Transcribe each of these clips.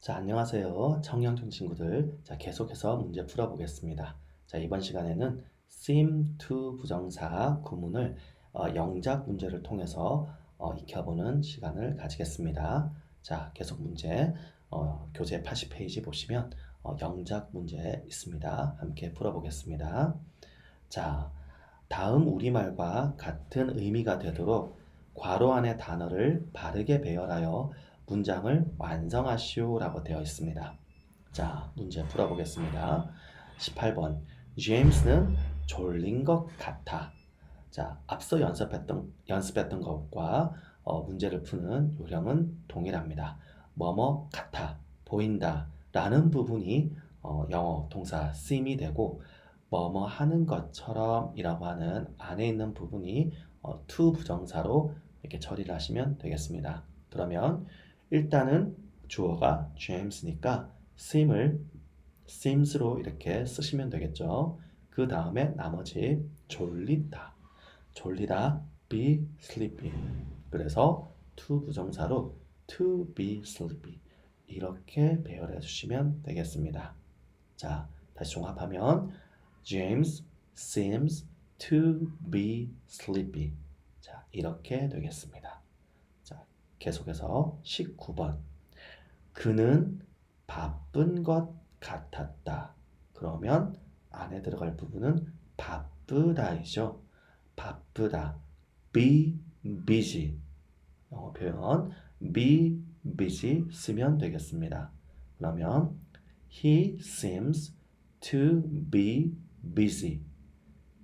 자, 안녕하세요. 청량중 친구들. 자, 계속해서 문제 풀어보겠습니다. 자, 이번 시간에는 seem to 부정사 구문을 어, 영작 문제를 통해서 어, 익혀보는 시간을 가지겠습니다. 자, 계속 문제 어, 교재 80페이지 보시면 어, 영작 문제 있습니다. 함께 풀어보겠습니다. 자, 다음 우리말과 같은 의미가 되도록 괄호 안의 단어를 바르게 배열하여 문장을 완성하시오라고 되어 있습니다. 자, 문제 풀어보겠습니다. 18번. 제임스는 졸린 것 같아. 자, 앞서 연습했던, 연습했던 것과 어, 문제를 푸는 요령은 동일합니다. 뭐뭐 같아, 보인다 라는 부분이 어, 영어 동사 seem이 되고 뭐뭐 하는 것처럼 이라고 하는 안에 있는 부분이 어, to 부정사로 이렇게 처리를 하시면 되겠습니다. 그러면 일단은 주어가 James니까 seem을 seems로 이렇게 쓰시면 되겠죠. 그 다음에 나머지 졸리다, 졸리다, be sleepy. 그래서 to 부정사로 to be sleepy 이렇게 배열해 주시면 되겠습니다. 자, 다시 종합하면 James seems to be sleepy. 자, 이렇게 되겠습니다. 자, 계속해서 19번. 그는 바쁜 것 같았다. 그러면 안에 들어갈 부분은 바쁘다이죠. 바쁘다. be busy. 영어 표현 be busy 쓰면 되겠습니다. 그러면 he seems to be busy.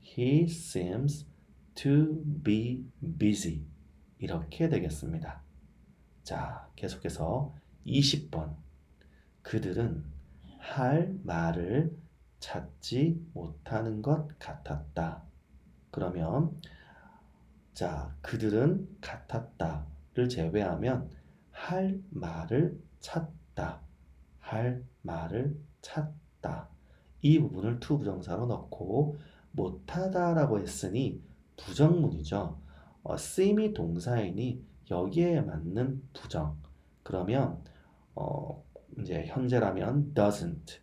He seems to be busy. 이렇게 되겠습니다. 자, 계속해서 20번. 그들은 할 말을 찾지 못하는 것 같았다. 그러면 자, 그들은 같았다를 제외하면 할 말을 찾다. 할 말을 찾다. 이 부분을 to 부정사로 넣고 못하다라고 했으니 부정문이죠. 어, seem이 동사이니 여기에 맞는 부정. 그러면 어, 이제 현재라면 doesn't,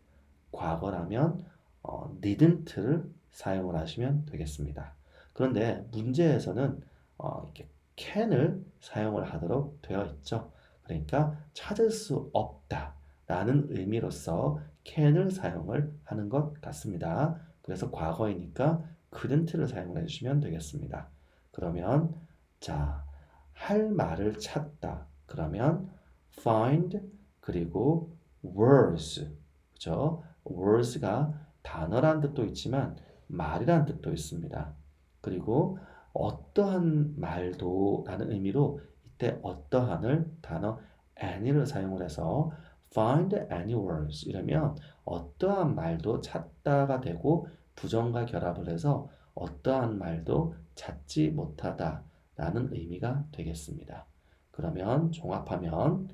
과거라면 어, didn't를 사용을 하시면 되겠습니다. 그런데 문제에서는 어, 이렇게 can을 사용을 하도록 되어 있죠. 그러니까 찾을 수 없다 라는 의미로서 can을 사용을 하는 것 같습니다. 그래서 과거이니까 couldn't를 사용을 해주시면 되겠습니다. 그러면 자, 할 말을 찾다. 그러면 find 그리고 words 그죠? words가 단어란 뜻도 있지만 말이란 뜻도 있습니다. 그리고 어떠한 말도 라는 의미로 이때 어떠한을 단어 any를 사용을 해서 find any words 이러면 어떠한 말도 찾다가 되고 부정과 결합을 해서 어떠한 말도 찾지 못하다 라는 의미가 되겠습니다. 그러면 종합하면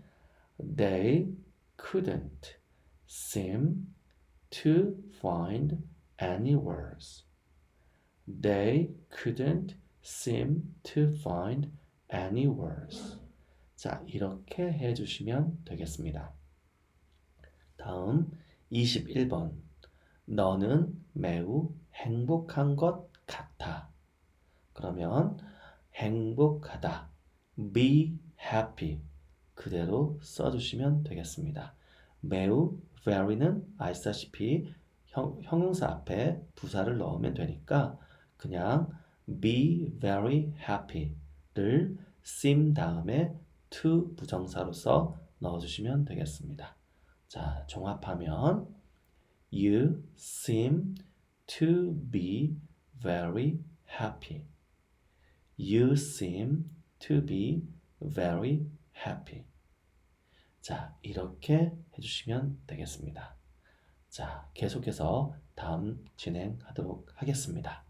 they couldn't seem to find any words. They couldn't seem to find any words. 자, 이렇게 해 주시면 되겠습니다. 다음 21번. 너는 매우 행복한 것 같아. 그러면 행복하다. be happy. 그대로 써주시면 되겠습니다. 매우 very는 아시다시피 형, 형용사 앞에 부사를 넣으면 되니까 그냥 be very happy를 seem 다음에 to 부정사로서 넣어주시면 되겠습니다. 자, 종합하면 You seem to be very happy. You seem to be very happy. 자, 이렇게 해주시면 되겠습니다. 자, 계속해서 다음 진행하도록 하겠습니다.